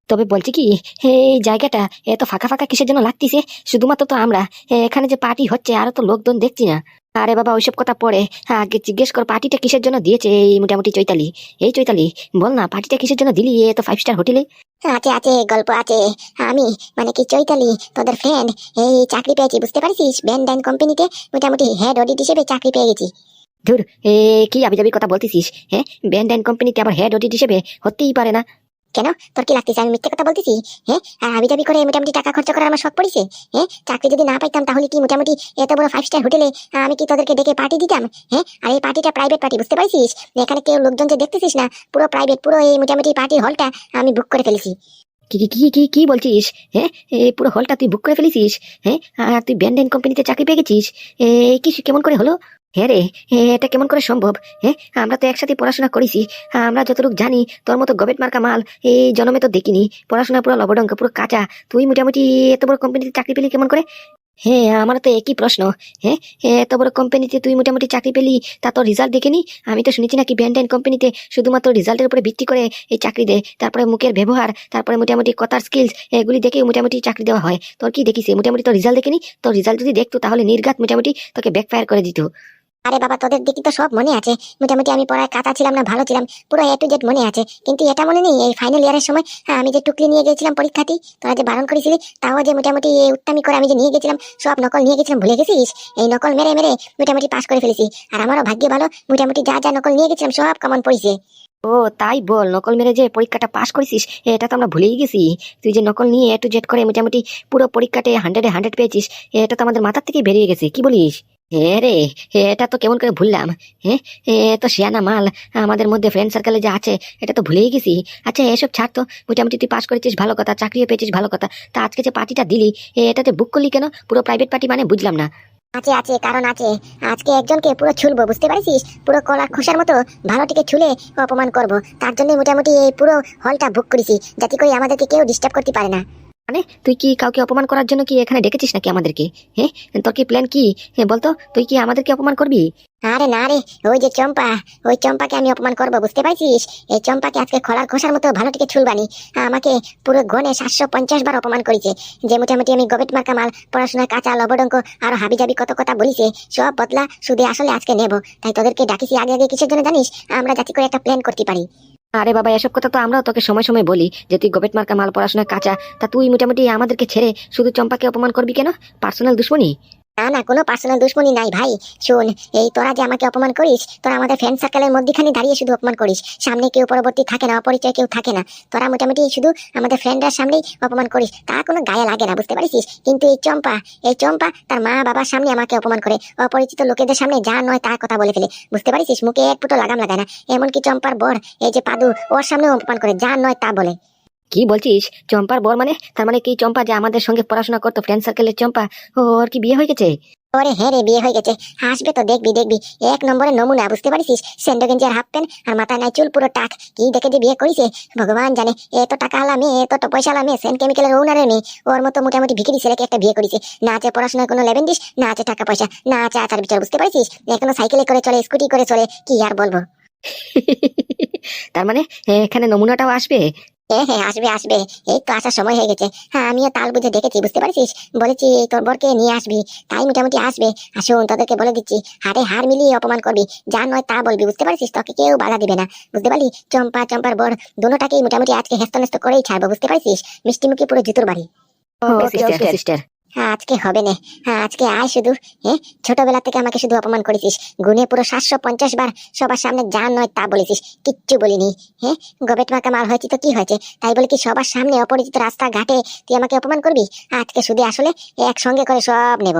তবে বলছি কি এই জায়গাটা এত ফাঁকা ফাঁকা কিসের জন্য লাগতেছে? শুধুমাত্র তো আমরা। এখানে যে পার্টি হচ্ছে, আরও তো লোকজন দেখছি না। আরে বাবা ওইসব কথা পরে। আগে জিজ্ঞেস কর পার্টিটা কিসের জন্য দিয়েছে এই মোটামুটি চৈতালি? এই চৈতালি বল না পার্টিটা কিসের জন্য দিলি? এত ফাইভ স্টার হোটেলে। আছে আছে গল্প আছে। আমি মানে কি চৈতালি তোদের ফ্রেন্ড এই চাকরি পেয়েছি বুঝতে পারছিস? ব্যান্ড ডাইন কোম্পানিতে মোটামুটি হেড অডিট হিসেবে চাকরি পেয়ে গেছি। ধুর এ কি আবি যাবি কথা বলতেছিস হ্যাঁ? ব্যান্ড অ্যান্ড কোম্পানিতে আবার হেড অডিট হিসেবে হতেই পারে না। কেন? তোর কি লাগতেছে? আমি মিথ্যে কথা বলতেছি? হ্যাঁ আর হাবি জাবি করে মোটামুটি টাকা খরচ করার আমার শখ পড়েছে? হ্যাঁ চাকরি যদি না পাইতাম তাহলে কি মোটামুটি এত বড় ফাইভ স্টার হোটেলে আমি কি তোদেরকে ডেকে পার্টি দিতাম? হ্যাঁ আর এই পার্টিটা প্রাইভেট পার্টি বুঝতে পারছিস? এখানে কেউ লোকজন যে দেখতেছিস না, পুরো প্রাইভেট পুরো এই মোটামুটি পার্টির হলটা আমি বুক করে ফেলেছি। কি কি কি কি বলছিস? হ্যাঁ এই পুরো হলটা তুই বুক করে ফেলেছিস? হ্যাঁ আর তুই ব্যান্ড কোম্পানিতে চাকরি পেয়ে গেছিস? এ কি, কেমন করে হলো? হ্যাঁ রে এটা কেমন করে সম্ভব? হ্যাঁ আমরা তো একসাথে পড়াশোনা করেছি। আমরা যতটুকু জানি, তোর মতো গবেট মার্কা মাল এই জন্মে তো দেখিনি। পড়াশোনা পুরো লবডঙ্ক, পুরো কাঁচা। তুই মোটামুটি এত বড় কোম্পানিতে চাকরি পেলি কেমন করে? হ্যাঁ আমার তো একই প্রশ্ন। হ্যাঁ এত বড় কোম্পানিতে তুই মোটামুটি চাকরি পেলি, তা তোর রেজাল্ট দেখেনি আমি তো শুনেছি নাকি ব্যান্ডাইন কোম্পানিতে শুধুমাত্র রেজাল্টের উপরে ভিত্তি করে এই চাকরি দেয়। তারপরে মুখের ব্যবহার, তারপরে মোটামুটি কথার স্কিলস এগুলি দেখে মোটামুটি চাকরি দেওয়া হয়। তোর কি দেখিস মোটামুটি তোর রেজাল্ট দেখেনি তোর রেজাল্ট যদি দেখতো, তাহলে নির্ঘাত মোটামুটি তোকে ব্যাকফায়ার করে দিত। আরে বাবা তোদের দিকে তো সব মনে আছে। মোটামুটি আমি পড়ায় কাঁচা ছিলাম না ভালো ছিলাম। পুরো এ টু জেড মনে আছে। কিন্তু এটা মনে নেই এই ফাইনাল ইয়ারের সময় হ্যাঁ, আমি যে টুকলি নিয়ে গেছিলাম পরীক্ষাতেই তোরা যে বারণ করেছিলি তাও যে মোটামুটি এই উত্তামি করে আমি যে নিয়ে গেছিলাম সব নকল নিয়ে গেছিলাম ভুলে গেছিস? এই নকল মেরে মেরে মোটামুটি পাস করে ফেলেছি। আর আমারও ভাগ্য ভালো মোটামুটি যা যা নকল নিয়ে গেছিলাম সব কমন পড়েছে। ও তাই বল নকল মেরে যে পরীক্ষাটা পাশ করেছিস এটা তো আমরা ভুলেই গেছি। তুই যে নকল নিয়ে এ টু জেড করে মোটামুটি পুরো পরীক্ষাতে হান্ড্রেডে হান্ড্রেড পেয়েছিস এটা তো আমাদের মাথার থেকে বেরিয়ে গেছে কি বলিস? হ্যাঁ রে এটা তো কেমন করে ভুললাম। হ্যাঁ তো শিয়ানা মাল, আমাদের মধ্যে ফ্রেন্ড সার্কেলে যে আছে, এটা তো ভুলেই গেছি। আচ্ছা এসব ছাড় তো, মোটামুটি তুই পাস করেছিস ভালো কথা, চাকরিও পেয়েছিস ভালো কথা। তা আজকে যে পার্টিটা দিলি এটাতে বুক করলি কেন? পুরো প্রাইভেট পার্টি মানে বুঝলাম না। আছে আছে, কারণ আছে। আজকে একজনকে পুরো ছুলবো, বুঝতে পারছিস? পুরো কলা খোসার মতো ভালোটিকে ছুলে অপমান করব। তার জন্য মোটামুটি এই পুরো হলটা বুক করেছি, যাতে করে আমাদেরকে কেউ ডিস্টার্ব করতে পারে না। মানে তুই কি কাউকে অপমান করার জন্য কি এখানে ডেকেছিস নাকি আমাদেরকে? হ্যাঁ তোর কি প্ল্যান কি? হ্যাঁ বলতো, তুই কি আমাদেরকে অপমান করবি? আরে না রে, ওই যে চম্পা, ওই চম্পাকে আমি অপমান করব, বুঝতে পারছিস? এই চম্পাকে আজকে খোলার খোসার মতো ভালো ভালোটিকে ছুলবানি। আমাকে পুরো গনে সাতশো পঞ্চাশ বার অপমান করেছে। যে মোটামুটি আমি গবেট মার্কা মাল পড়াশোনায় কাঁচা, লবডঙ্ক, আর হাবিজাবি কত কথা বলিছে, সব বদলা শুধু আসলে আজকে নেব। তাই তোদেরকে ডাকিছি আগে আগে, কিসের জন্য জানিস? আমরা যাতে করে একটা প্ল্যান করতে পারি। আরে বাবা, এসব কথা তো আমরাও তোকে সময় সময় বলি যে তুই গোবেট মার্কা মাল পড়াশোনা কাঁচা। তা তুই মোটামুটি আমাদেরকে ছেড়ে শুধু চম্পাকে অপমান করবি কেন? পার্সোনাল দুশ্মনী? না না, কোনো পার্সোনাল দুশ্মনী নাই ভাই। শোন, এই তোরা যে আমাকে অপমান করিস, তোরা আমাদের ফ্রেন্ড সার্কেলের মধ্যখানে দাঁড়িয়ে শুধু অপমান করিস। সামনে কেউ পরবর্তী থাকে না, অপরিচয় কেউ থাকে না। তোরা মোটামুটি শুধু আমাদের ফ্রেন্ডরা সামনেই অপমান করিস। তা কোনো গায়ে লাগে না, বুঝতে পারিস কিন্তু এই চম্পা এই চম্পা তার মা বাবার সামনে আমাকে অপমান করে। অপরিচিত লোকেদের সামনে যা নয় তার কথা বলে ফেলে। বুঝতে পারিস মুখে এক ফুটো লাগাম লাগায় না। এমনকি চম্পার বর, এই যে পাদু, ওর সামনেও অপমান করে, যা নয় তা বলে। কি বলছিস? চম্পার বর মানে? তার মানে কি চম্পা যে আমাদের সঙ্গে পড়াশোনা করতো ফ্রেন্ড সার্কেলের চম্পা? ওর কি বিয়ে হয়ে গেছে? ওরে হ্যাঁ রে, বিয়ে হয়ে গেছে। হাসবে তো, দেখবি দেখবি। এক নম্বরের নমুনা, বুঝতে পারিস গেঞ্জি আর হাফ প্যান্ট আর মাথায় নাই চুল, পুরো টাক। কি দেখে যে বিয়ে করিছে? ভগবান জানে এত টাকা মেয়ে এত পয়সা আলা মেয়ে সেন্ট কেমিক্যালের ওনারের মেয়ে। ওর মতো মোটামুটি ভিকিরি ছেলেকে একটা বিয়ে করেছে। না আছে পড়াশোনায় কোনো লেভেন দিস না আছে টাকা পয়সা, না আছে আচার বিচার বুঝতে পারছিস এখনও সাইকেলে করে চলে স্কুটি করে চলে, কি আর বলব? তার মানে এখানে নমুনাটাও আসবে? হ্যাঁ হ্যাঁ আসবে আসবে। এই তো আসার সময় হয়ে গেছে। হ্যাঁ আমিও তাল বুঝে দেখেছি বুঝতে পারছিস? বলেছি তোর বরকে নিয়ে আসবি। তাই মোটামুটি আসবে। আসুন তাদেরকে বলে দিচ্ছি হারে হার মিলিয়ে অপমান করবি। যা নয় তা বলবি বুঝতে পারছিস? তোকে কেউ বাধা দিবে না। বুঝতে পারলি? চম্পা চম্পার বর দুটাকেই মোটামুটি আজকে হেস্তনেস্ত করেই ছাড়বো বুঝতে পারছিস? মিষ্টি মুখে পুরো জুতোর বাড়ি। সিস্টার সিস্টার আজকে হবে না। হ্যাঁ আজকে আয় শুধু হ্যাঁ? ছোটবেলা থেকে আমাকে শুধু অপমান করেছিস। গুনে পুরো সাতশো পঞ্চাশ বার সবার সামনে যা নয় তা বলেছিস। কিচ্ছু বলিনি হ্যাঁ? গবেট মাকে মার হয়েছে তো কি হয়েছে? তাই বলে কি সবার সামনে অপরিচিত রাস্তা ঘাটে তুই আমাকে অপমান করবি? আজকে শুধু আসলে একসঙ্গে করে সব নেব।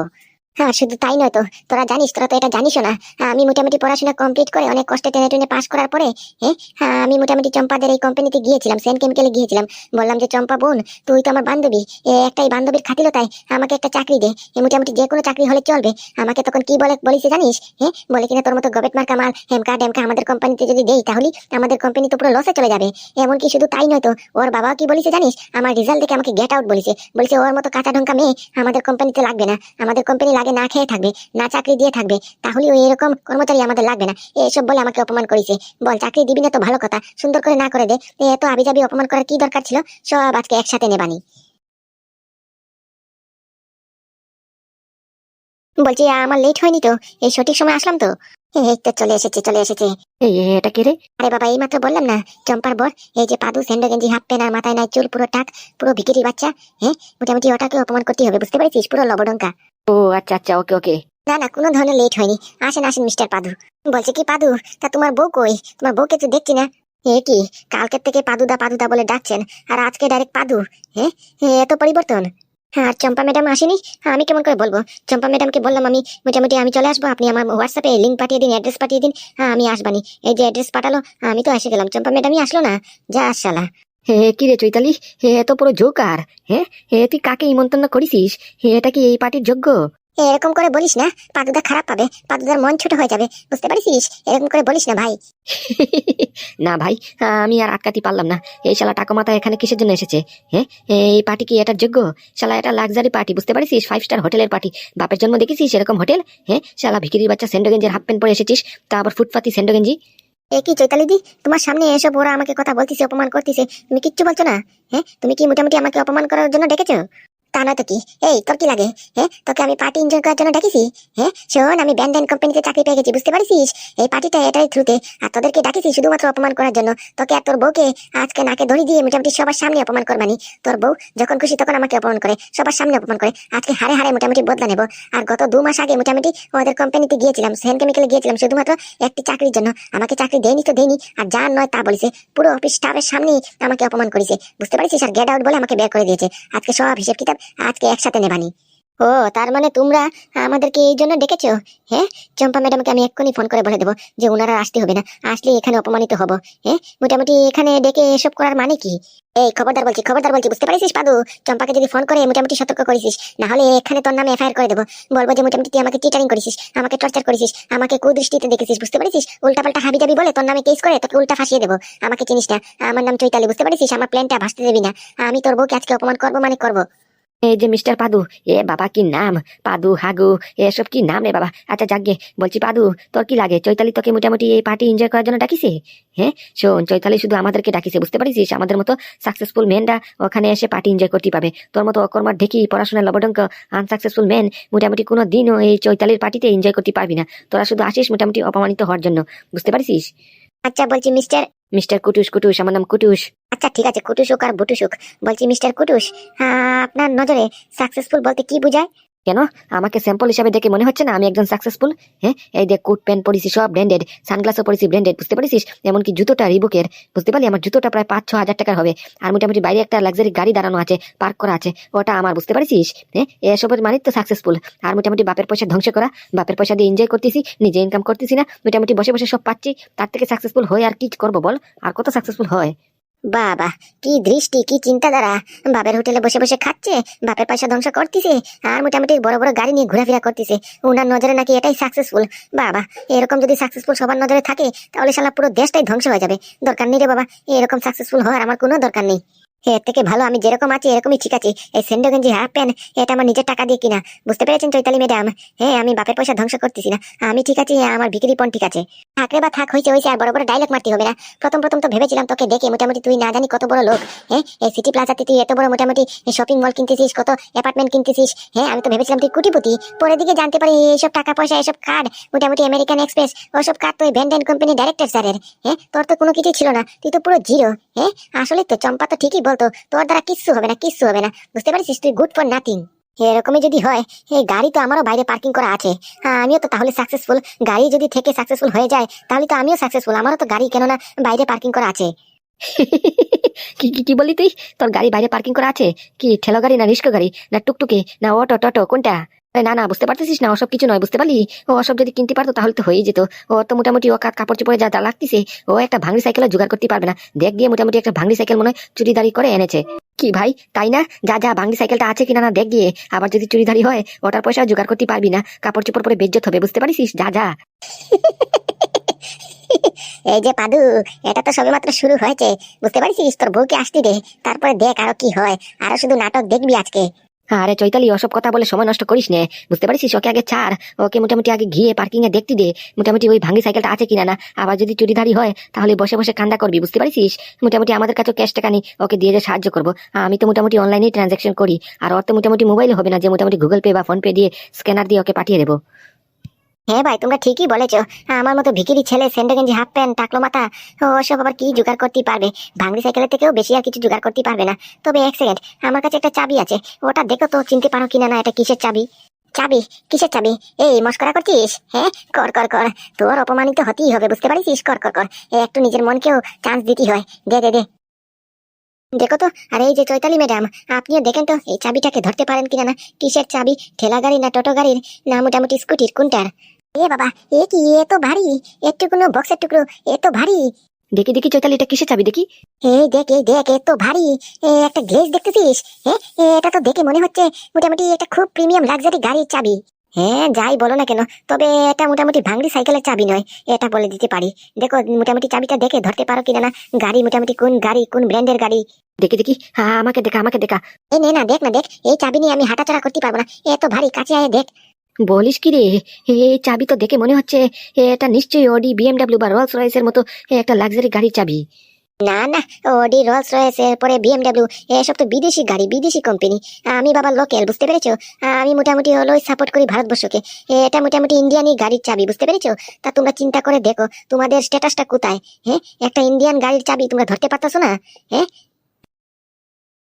হ্যাঁ শুধু তাই নয় তো। তোরা জানিস, তোরা তো এটা জানিসও না। আমি মোটামুটি পড়াশোনা কমপ্লিট করে অনেক কষ্টে টেনে টেনে পাস করার পরে হ্যাঁ হ্যাঁ আমি মোটামুটি চম্পাদের এই কোম্পানিতে গিয়েছিলাম সেন্ট কেমিক্যালে গিয়েছিলাম। বললাম যে, চম্পা বোন, তুই তো আমার বান্ধবী, এ একটাই বান্ধবীর খাতিলতায় আমাকে একটা চাকরি দে। মোটামুটি যে কোনো চাকরি হলে চলবে। আমাকে তখন কি বলে বলিস জানিস? হ্যাঁ বলে কিনা তোর মতো গবেট মার্কা মাল হেমকা ডেমকা আমাদের কোম্পানিতে যদি দেই তাহলে আমাদের কোম্পানি তো পুরো লসে চলে যাবে। এমনকি শুধু তাই নয় তো, ওর বাবাও কি বলিছে জানিস? আমার রেজাল্ট দেখে আমাকে গেট আউট বলেছে। বলেছে, ওর মতো কাঁচা ঢঙ্কা মেয়ে আমাদের কোম্পানিতে লাগবে না। আমাদের কোম্পানি লাগে না খেয়ে থাকবে না চাকরি দিয়ে থাকবে তাহলে ওই এরকম কর্মচারী আমাদের লাগবে না। এসব বলে আমাকে অপমান করেছে। বল চাকরি দিবি না তো ভালো কথা সুন্দর করে না করে দে। এত আবিজাবি অপমান করার কি দরকার ছিল? সব আজকে একসাথে নেবানি। বলছি আমার লেট হয়নি তো? এই সঠিক সময় আসলাম তো? এই তো চলে এসেছে চলে এসেছে। এটা কে রে? আরে বাবা এই মাত্র বললাম না চম্পার বর এই যে পাদু সেন্ডো গেঞ্জি হাফ প্যান্ট আর মাথায় নাই চুল পুরো টাক পুরো ভিকিরি বাচ্চা হ্যাঁ? মোটামুটি ওটাকে অপমান করতে হবে বুঝতে পেরেছিস? পুরো লবডঙ্কা। ও আচ্ছা আচ্ছা ওকে ওকে। না না কোনো ধরনের লেট হয়নি। আসেন আসেন মিস্টার পাদু। বলছে কি পাদু? তা তোমার বউ কই? তোমার বউকে তো দেখছি না। এ কি? কালকের থেকে পাদুদা পাদুদা বলে ডাকছেন আর আজকে ডাইরেক্ট পাদু। হ্যাঁ এত পরিবর্তন? হ্যাঁ আর চম্পা ম্যাডাম আসেনি? হ্যাঁ, আমি কেমন করে বলব? চম্পা ম্যাডামকে বললাম আমি মোটামুটি আমি চলে আসব আপনি আমার হোয়াটসঅ্যাপে লিঙ্ক পাঠিয়ে দিন অ্যাড্রেস পাঠিয়ে দিন। হ্যাঁ আমি আসবানি। এই যে অ্যাড্রেস পাঠালো আমি তো এসে গেলাম। চম্পা ম্যাডামই আসলো না? যা আসালা হে কি রে চৈতালি? হে এত পুরো জোকার। হ্যাঁ হে তুই কাকে নিমন্ত্রণ করিসিস? হে এটা কি এই পার্টির যোগ্য? এরকম করে বলিস না পাদুদা খারাপ পাবে পাদুদার মন ছোট হয়ে যাবে বুঝতে পারিস এরকম করে বলিস না ভাই। না ভাই আমি আর আটকাতে পারলাম না। এই শালা টাকা মাথা এখানে কিসের জন্য এসেছে? হ্যাঁ এই পার্টি কি এটার যোগ্য? শালা এটা লাক্সারি পার্টি বুঝতে পারিস ফাইভ স্টার হোটেলের পার্টি। বাপের জন্ম দেখেছিস এরকম হোটেল? হ্যাঁ শালা ভিকিরির বাচ্চা সেন্ডো গেঞ্জের হাফ প্যান্ট পরে এসেছিস তা আবার ফুটপাতি সেন্ডো গেঞ্জি এ কি চৈতালি দি? তোমার সামনে এসব ওরা আমাকে কথা বলতিছে, অপমান করতেছে। তুমি কিচ্ছু বলছো না? হ্যাঁ? তুমি কি মোটামুটি আমাকে অপমান করার জন্য ডেকেছো? তা নয় তো কি? এই, তোর কি লাগে? হ্যাঁ? তোকে আমি পার্টি এনজয় করার জন্য ডাকিছি? হ্যাঁ? শোন, আমি ব্যান্ড কোম্পানিতে চাকরি পেয়ে গেছি, বুঝতে পারিস এই পার্টিটা এটাই থ্রুতে আর তোদেরকে ডাকিছি শুধুমাত্র অপমান করার জন্য। তোকে আর তোর বউকে আজকে নাকে দড়ি দিয়ে মোটামুটি সবার সামনে অপমান করবানি। তোর বউ যখন খুশি তখন আমাকে অপমান করে, সবার সামনে অপমান করে। আজকে হারে হারে মোটামুটি বদলা নেব। আর গত দু মাস আগে মোটামুটি ওদের কোম্পানিতে গিয়েছিলাম সেন কেমিক্যালে গিয়েছিলাম, শুধুমাত্র একটি চাকরির জন্য। আমাকে চাকরি দেয়নি তো দেয়নি, আর যা নয় তা বলেছে। পুরো অফিস স্টাফের সামনেই আমাকে অপমান করেছে। বুঝতে পারছিস? আর গেট আউট বলে আমাকে বের করে দিয়েছে। আজকে সব হিসেব কিতাব আজকে একসাথে নেবানি। ও, তার মানে তোমরা আমাদেরকে এই জন্য ডেকেছো? হ্যাঁ? চম্পা ম্যাডামকে আমি এক্ষুনি ফোন করে বলে দেবো যে ওনারা আসতে হবে না। আসলে এখানে অপমানিত হব। হ্যাঁ? মোটামুটি এখানে ডেকে এসব করার মানে কি? এই, খবরদার বলছি খবরদার বলছি, বুঝতে পারিস পাদু? চম্পাকে যদি ফোন করে মোটামুটি সতর্ক করেছিস না হলে এখানে তোর নামে এফআইআর করে দেবো। বলব যে মোটামুটি তুই আমাকে টিটারিং করেছিস আমাকে টর্চার করেছিস আমাকে কুদৃষ্টিতে দেখেছিস, বুঝতে পারিস উল্টা পাল্টা হাবি যাবি বলে তোর নামে কেস করে তোকে উল্টা ফাঁসিয়ে দেবো। আমাকে চিনিস না, আমার নাম চৈতালি, বুঝতে পারিস আমার প্ল্যানটা ভাসতে দেবি না। আমি তোর বউকে আজকে অপমান করব মানে করব। এই যে মিস্টার পাদু, এ বাবা কি নাম? পাদু, হাগু এসব কি নাম রে বাবা? আচ্ছা যাগে বলছি পাদু, তোর কি লাগে? চৈতালি তোকে মোটামুটি এই পার্টি এনজয় করার জন্য ডাকিছে? হ্যাঁ? শোন, চৈতালি শুধু আমাদেরকে ডাকিছে, বুঝতে পারিস আমাদের মতো সাকসেসফুল মেনরা ওখানে এসে পার্টি এনজয় করতে পাবে। তোর মতো অকর্মার ঢেকি পড়াশোনার লবডঙ্ক আনসাকসেসফুল মেন মোটামুটি কোনো দিনও এই চৈতালির পার্টিতে এনজয় করতে পারবি না। তোরা শুধু আসিস মোটামুটি অপমানিত হওয়ার জন্য, বুঝতে পারিস আচ্ছা বলছি মিস্টার মিস্টার কুটুস কুটুস, আমার নাম কুটুস। আচ্ছা ঠিক আছে কুটুসুক আর বুটুসুক বলছি মিস্টার কুটুস আপনার নজরে সাকসেসফুল বলতে কি বোঝায়? কেন? আমাকে স্যাম্পল হিসাবে দেখে মনে হচ্ছে না আমি একজন সাকসেসফুল হ্যাঁ? এই দেখ কোট প্যান্ট পরেছি, সব ব্র্যান্ডেড সানগ্লাসও পরেছি ব্র্যান্ডেড বুঝতে পারিস এমনকি জুতোটা রিবুকের, বুঝতে পারলি? আমার জুতোটা প্রায় পাঁচ, ছ হাজার টাকার হবে। আর মোটামুটি বাইরে একটা লাক্সারি গাড়ি দাঁড়ানো আছে পার্ক করা আছে, ওটা আমার, বুঝতে পারিস হ্যাঁ? এসবের মানে তো সাকসেসফুল আর মোটামুটি বাপের পয়সা ধ্বংস করা, বাপের পয়সা দিয়ে এনজয় করতেছি, নিজে ইনকাম করতেছি না, মোটামুটি বসে বসে সব পাচ্ছি, তার থেকে সাকসেসফুল হয়ে আর কি করব বল? আর কত সাকসেসফুল হয়? বাবা, কি দৃষ্টি, কি চিন্তাধারা। বাপের হোটেলে বসে বসে খাচ্ছে, বাপের পয়সা ধ্বংস করতেছে, আর মোটামুটি বড় বড় গাড়ি নিয়ে ঘোরাফেরা করতেছে। ওনার নজরে নাকি এটাই সাকসেসফুল বাবা, এরকম যদি সাকসেসফুল সবার নজরে থাকে, তাহলে শালা পুরো দেশটাই ধ্বংস হয়ে যাবে। দরকার নেই রে বাবা, এরকম সাকসেসফুল হওয়ার আমার কোনো দরকার নেই। এর থেকে ভালো আমি যেরকম আছি, এরকমই ঠিক আছে। এই সেন্ডো গেঞ্জি হাফ প্যান্ট এটা আমার নিজের টাকা দিয়ে কিনা। বুঝতে পেরেছেন, চৈতালি ম্যাডাম? হ্যাঁ আমি বাপের পয়সা ধ্বংস করতেছি না। আমি ঠিক আছি আমার বিক্রি পণ ঠিক আছে। থাকলে বা থাক হয়েছে হয়েছে আর বড় বড় ডায়লগ মারতে হবে না। প্রথম প্রথম তো ভেবেছিলাম তোকে দেখে মোটামুটি তুই না জানি কত বড় লোক। হ্যাঁ এই সিটি প্লাজাতে তুই এত বড় মোটামুটি শপিং মল কিনতেছিস, কত অ্যাপার্টমেন্ট কিনতেছিস। হ্যাঁ আমি তো ভেবেছিলাম তুই কুটিপুতি। পরে দিকে জানতে পারি এইসব টাকা পয়সা, এসব কার্ড মোটামুটি আমেরিকান এক্সপ্রেস ওসব কার্ড তুই ভ্যান্ডেন কোম্পানি ডাইরেক্টর স্যারের হ্যাঁ তোর তো কোনো কিছু ছিল না, তুই তো পুরো জিরো হ্যাঁ আসলে তো চম্পা তো ঠিকই বলতো, তোর দ্বারা কিচ্ছু হবে না, কিচ্ছু হবে না। বুঝতে পারছিস তুই গুড ফর নাথিং এরকমই যদি হয় এই গাড়ি তো আমারও বাইরে পার্কিং করা আছে। হ্যাঁ আমিও তো তাহলে সাকসেসফুল গাড়ি যদি থেকে সাকসেসফুল হয়ে যায়, তাহলে তো আমিও সাকসেসফুল আমারও তো গাড়ি কেননা বাইরে পার্কিং করা আছে। কি কি কি বলি তুই? তোর গাড়ি বাইরে পার্কিং করা আছে? কি, ঠেলো গাড়ি না রিস্কো গাড়ি? না টুকটুকি? না অটো টটো কোনটা? না না, বুঝতে পারতেছিস না, ওসব কিছু নয়, বুঝতে পারলি? ও, ওসব যদি কিনতে পারতো তাহলে তো হয়ে যেত। ও, তো মোটামুটি ও কাপড় চোপড়ে যা যা লাগতেছে, ও একটা ভাঙড়ি সাইকেল জোগাড় করতে পারবে না। দেখ দিয়ে মোটামুটি একটা ভাঙড়ি সাইকেল মনে হয় চুরিদারি করে এনেছে। কি ভাই, তাই না? যা যা, ভাঙড়ি সাইকেলটা আছে কিনা না, দেখ গিয়ে। আবার যদি চুরিদারি হয়, ওটার পয়সা জোগাড় করতে পারবি না। কাপড় চোপড় পরে বেজ্জত হবে, বুঝতে পারিস যা যা। এই যে পাদু, এটা তো সবেমাত্র শুরু হয়েছে, বুঝতে পারছিস? তোর বউকে আসতে দে তারপরে দেখ আরও কি হয়, আরও শুধু নাটক দেখবি আজকে। আরে চৈতালি, ওসব কথা বলে সময় নষ্ট করিস নে। বুঝতে পারিস ওকে আগে ছাড়। ওকে মোটামুটি আগে ঘিয়ে পার্কিং এ দেখতে দে। মোটামুটি ওই ভাঙি সাইকেলটা আছে কিনা না? আবার যদি চুরিধারি হয়, তাহলে বসে বসে কান্দা করবি। বুঝতে পারিস মোটামুটি আমাদের কাছে ক্যাশ টাকা নেই। ওকে দিয়ে যে সাহায্য করব। আমি তো মোটামুটি অনলাইনে ট্রানজাকশন করি। আর ওর তো মোটামুটি মোবাইল হবে না যে মোটামুটি গুগল পে বা ফোন পে দিয়ে স্ক্যানার দিয়ে ওকে পাঠিয়ে দেবো। হ্যাঁ ভাই, তোমরা ঠিকই বলেছ। আমার মতো ভিকিরি ছেলে সেন্ডো গেঞ্জি, হাফ প্যান্ট, টাকলো মাথা ওসব আবার কি জোগাড় করতে পারবে? ভাঙড়ি সাইকেলের থেকেও বেশি আর কিছু জোগাড় করতে পারবে না। তবে এক সেকেন্ড আমার কাছে একটা চাবি আছে। ওটা দেখো তো, চিনতে পারো কিনা না, এটা কিসের চাবি? চাবি? কিসের চাবি? এই, মস্করা করছিস? হ্যাঁ? কর কর কর। তোর অপমানিত হতেই হবে, বুঝতে পারিস কর কর কর। একটু নিজের মনকেও চান্স দিতে হয়। দে দে দে। দেখো তো, আর এই যে চৈতালি ম্যাডাম আপনিও দেখেন তো, এই চাবিটাকে ধরতে পারেন কিনা না? কিসের চাবি? ঠেলা গাড়ি না টোটো গাড়ির না মোটামুটি স্কুটির কোনটার? এ বাবা এ কি এ তো ভারী একটু কোনো বক্সের টুকরো এ তো ভারী। দেখি দেখি চৈতালি এটা কিসে চাবি দেখি? এই দেখ এই দেখ এ তো ভারী। এ একটা গ্লেজ দেখতেছিস? হ্যাঁ এটা তো দেখে মনে হচ্ছে মোটামুটি এটা খুব প্রিমিয়াম লাক্সারি গাড়ির চাবি। হ্যাঁ যাই বলো না কেন তবে এটা মোটামুটি ভাঙড়ি সাইকেলের চাবি নয় এটা বলে দিতে পারি। দেখো মোটামুটি চাবিটা দেখে ধরতে পারো কিনা না গাড়ি মোটামুটি কোন গাড়ি কোন ব্র্যান্ডের গাড়ি? দেখি দেখি হ্যাঁ আমাকে দেখা আমাকে দেখা। এ নে না দেখ না দেখ এই চাবি নিয়ে আমি হাঁটাচলা করতে পারব না এত ভারী কাছে আয় দেখ। বলিস কি রে? এই চাবি তো দেখে মনে হচ্ছে এটা নিশ্চয়ই অডি বিএমডাব্লিউ বা রলস রয়েসের মতো একটা লাক্সারি গাড়ির চাবি। না না ওডি রোলস রয়েস এরপরে বিএমডাব্লিউ এসব তো বিদেশি গাড়ি, বিদেশি কোম্পানি আমি বাবা লোকেল বুঝতে পেরেছ? আমি মোটামুটি হলো সাপোর্ট করি ভারতবর্ষকে। এটা মোটামুটি ইন্ডিয়ানই গাড়ির চাবি, বুঝতে পেরেছ? তা তোমরা চিন্তা করে দেখো, তোমাদের স্ট্যাটাসটা কোথায়? হ্যাঁ একটা ইন্ডিয়ান গাড়ির চাবি তোমরা ধরতে পারতেছো না? হ্যাঁ